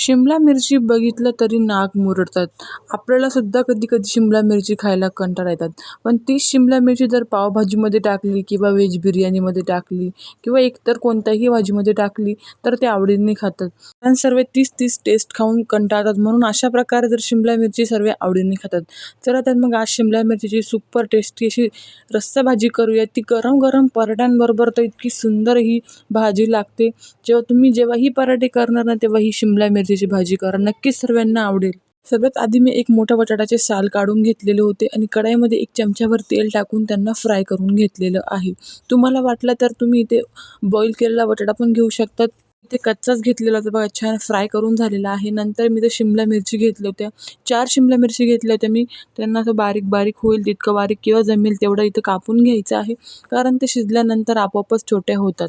शिमला मिरची बघितलं तरी नाक मुरडतात. आपल्यालासुद्धा कधी कधी शिमला मिरची खायला कंटाळा येतात. पण तीच शिमला मिरची जर पावभाजीमध्ये टाकली किंवा व्हेज बिर्याणीमध्ये टाकली किंवा एकतर कोणत्याही भाजीमध्ये टाकली तर ते आवडीने खातात. कारण सर्व तीच तीच टेस्ट खाऊन कंटाळतात म्हणून अशा प्रकारे जर शिमला मिरची सर्व आवडीने खातात. चला तर मग आज शिमला मिरचीची सुपर टेस्टी अशी रस्सा भाजी करूया. ती गरम गरम पराठ्यांबरोबर तर इतकी सुंदर ही भाजी लागते. जेव्हा तुम्ही जेव्हा ही पराठे करणार ना तेव्हा ही शिमला मिरचीची भाजी करा नक्कीच सर्वांना आवडेल. सगळ्यात आधी मी एक मोठ्या बटाट्याचे साल काढून घेतलेले होते आणि कढाईमध्ये एक चमच्याभर तेल टाकून त्यांना फ्राय करून घेतलेलं आहे. तुम्हाला वाटलं तर तुम्ही इथे बॉईल केलेला बटाटा पण घेऊ शकतात. ते कच्चाच घेतलेला होता बघा छान फ्राय करून झालेला आहे. नंतर मी ते शिमला मिरची घेतल्या होत्या. चार शिमला मिरची घेतल्या होत्या मी. त्यांना असं बारीक बारीक होईल तितकं बारीक किंवा जमेल तेवढं इथं कापून घ्यायचं आहे. कारण ते शिजल्यानंतर आपोआपच छोट्या होतात.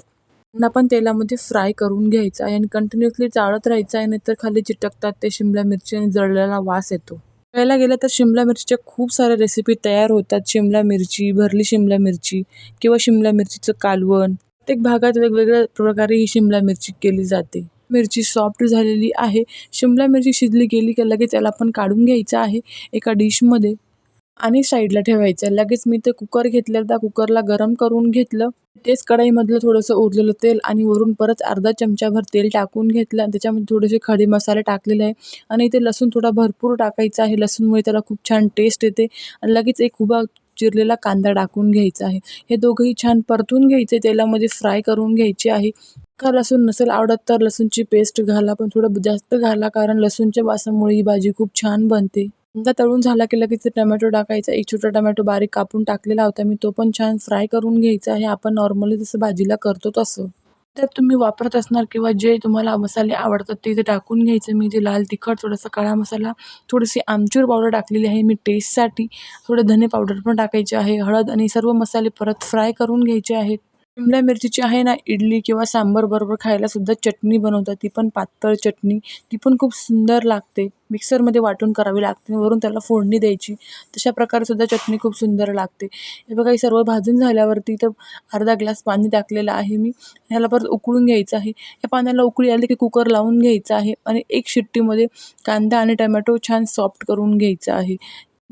त्यांना पण तेलामध्ये फ्राय करून घ्यायचं आहे आणि कंटिन्युअसली चाळत राहायचं आहे नाहीतर खाली चिटकतात ते शिमला मिरची आणि जळलेला वास येतो. पहिला गेलं तर शिमला मिरचीच्या खूप साऱ्या रेसिपी तयार होतात. शिमला मिरची भरली शिमला मिरची किंवा शिमला मिरचीचं कालवण. प्रत्येक भागात वेगवेगळ्या प्रकारे ही शिमला मिरची केली जाते. मिरची सॉफ्ट झालेली आहे. शिमला मिरची शिजली गेली की लगेच त्याला आपण काढून घ्यायचं आहे एका डिशमध्ये आणि साईडला ठेवायचं. लगेच मी ते कुकर घेतलं त्या कुकरला गरम करून घेतलं. तेच कढईमधलं थोडंसं उरलेलं तेल आणि वरून परत अर्धा चमचाभर तेल टाकून घेतलं. आणि त्याच्यामध्ये थोडेसे खडे मसाले टाकलेले आहे. आणि इथे लसूण थोडा भरपूर टाकायचा आहे. लसूणमुळे त्याला खूप छान टेस्ट येते. आणि लगेच एक उभा चिरलेला कांदा टाकून घ्यायचा आहे. हे दोघंही छान परतून घ्यायचे. तेलामध्ये फ्राय करून घ्यायचे आहे. का लसूण नसेल आवडत तर लसूणची पेस्ट घाला पण थोडं जास्त घाला कारण लसूणच्या वासामुळे ही भाजी खूप छान बनते. कांदा तळून झाला की लगेच टमॅटो टाकायचा एक छोटा टमॅटो बारीक कापून टाकलेला होता मी तो पण छान फ्राय करून घ्यायचा. हे आपण नॉर्मली जसं भाजीला करतो तसं. तर तुम्ही वापरत असणार किंवा जे तुम्हाला मसाले आवडतात ते इथे टाकून घ्यायचं. मी इथे लाल तिखट थोडासा काळा मसाला थोडीशी आमचूर पावडर टाकलेली आहे मी टेस्टसाठी थोडं धने पावडर पण टाकायचे आहे हळद आणि सर्व मसाले परत फ्राय करून घ्यायचे आहेत. शिमला मिरचीची आहे ना इडली किंवा सांबर बरोबर खायला सुद्धा चटणी बनवतात. ती पण पातळ चटणी. ती पण खूप सुंदर लागते. मिक्सरमध्ये वाटून करावी लागते. वरून त्याला फोडणी द्यायची. तशा प्रकारे सुद्धा चटणी खूप सुंदर लागते. हे बघा हे सर्व भाजून झाल्यावरती तर अर्धा ग्लास पाणी टाकलेलं आहे मी. ह्याला परत उकळून घ्यायचं आहे. या पाण्याला उकळी आली की कुकर लावून घ्यायचं आहे. आणि एक शिट्टीमध्ये कांदा आणि टमॅटो छान सॉफ्ट करून घ्यायचं आहे.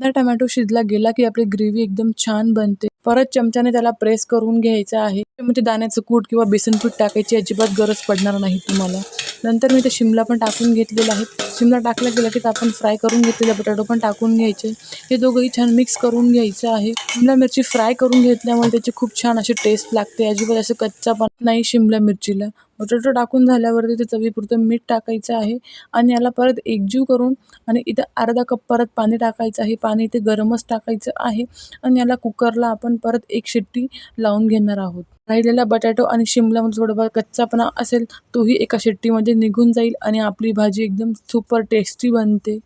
एकदा टमॅटो शिजला गेला की आपली ग्रेव्ही एकदम छान बनते. परत चमच्याने त्याला प्रेस करून घ्यायचं आहे. म्हणजे दाण्याचं कूट किंवा बेसन पीठ टाकायची अजिबात गरज पडणार नाही तुम्हाला. नंतर मी ते शिमला पण टाकून घेतलेला आहे. शिमला टाकला गेला की आपण फ्राय करून घेतलेलं बटाटो पण टाकून घ्यायचे. हे दोघंही छान मिक्स करून घ्यायचं आहे. शिमला मिरची फ्राय करून घेतल्यामुळे त्याची खूप छान अशी टेस्ट लागते. अजिबात असं कच्चा पण नाही शिमला मिरचीला. बटाटो टाकून झाल्यावरती ते चवीपुरतं मीठ टाकायचं आहे आणि याला परत एकजीव करून आणि इथं अर्धा कप परत पाणी टाकायचं आहे. पाणी इथे गरमच टाकायचं आहे आणि याला कुकरला आपण परत एक शिट्टी लावून घेणार आहोत. राहिलेला बटाटो आणि शिमलामध्ये थोडाफार कच्चापणा असेल तोही एका शिट्टीमध्ये निघून जाईल आणि आपली भाजी एकदम सुपर टेस्टी बनते.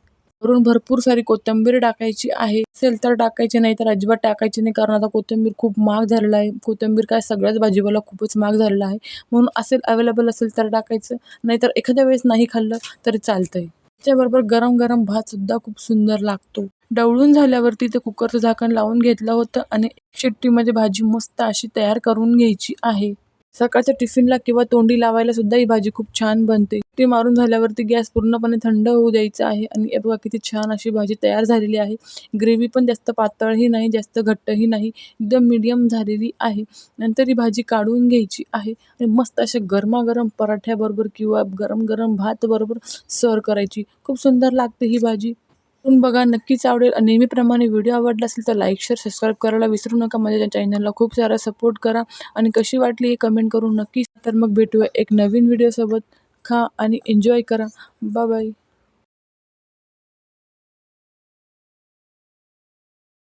वरून भरपूर सारी कोथिंबीर टाकायची आहे. असेल तर टाकायची नाही तर अजिबात टाकायची नाही कारण आता कोथिंबीर खूप महाग झालेला आहे. कोथिंबीर काय सगळ्याच भाजीपाला खूपच महाग झालेला आहे. म्हणून असेल अवेलेबल असेल तर टाकायचं. नाहीतर एखाद्या वेळेस नाही खाल्लं तरी चालतंय. त्याच्याबरोबर गरम गरम भात सुद्धा खूप सुंदर लागतो. डवळून झाल्यावरती ते कुकरचं झाकण लावून घेतलं होतं आणि शिट्टीमध्ये भाजी मस्त अशी तयार करून घ्यायची आहे. सकाळच्या टिफिनला किंवा तोंडी लावायला सुद्धा ही भाजी खूप छान बनते. ती मारून झाल्यावरती गॅस पूर्णपणे थंड होऊ द्यायचा आहे आणि हे बघा किती छान अशी भाजी तयार झालेली आहे. ग्रेव्ही पण जास्त पातळही नाही जास्त घट्टही नाही एकदम मीडियम झालेली आहे. नंतर ही भाजी काढून घ्यायची आहे आणि मस्त अशा गरमागरम पराठ्याबरोबर किंवा गरम गरम भात बरोबर सर्व करायची. खूप सुंदर लागते ही भाजी. करून बघा नक्कीच आवडेल. आणि नेहमीप्रमाणे व्हिडिओ आवडला असेल तर लाईक शेअर सबस्क्राईब करायला विसरू नका. माझ्या चॅनलला खूप सारा सपोर्ट करा. आणि कशी वाटली हे कमेंट करून नक्कीच. तर मग भेटूया एक नवीन व्हिडिओसोबत खा आणि एन्जॉय करा. बाय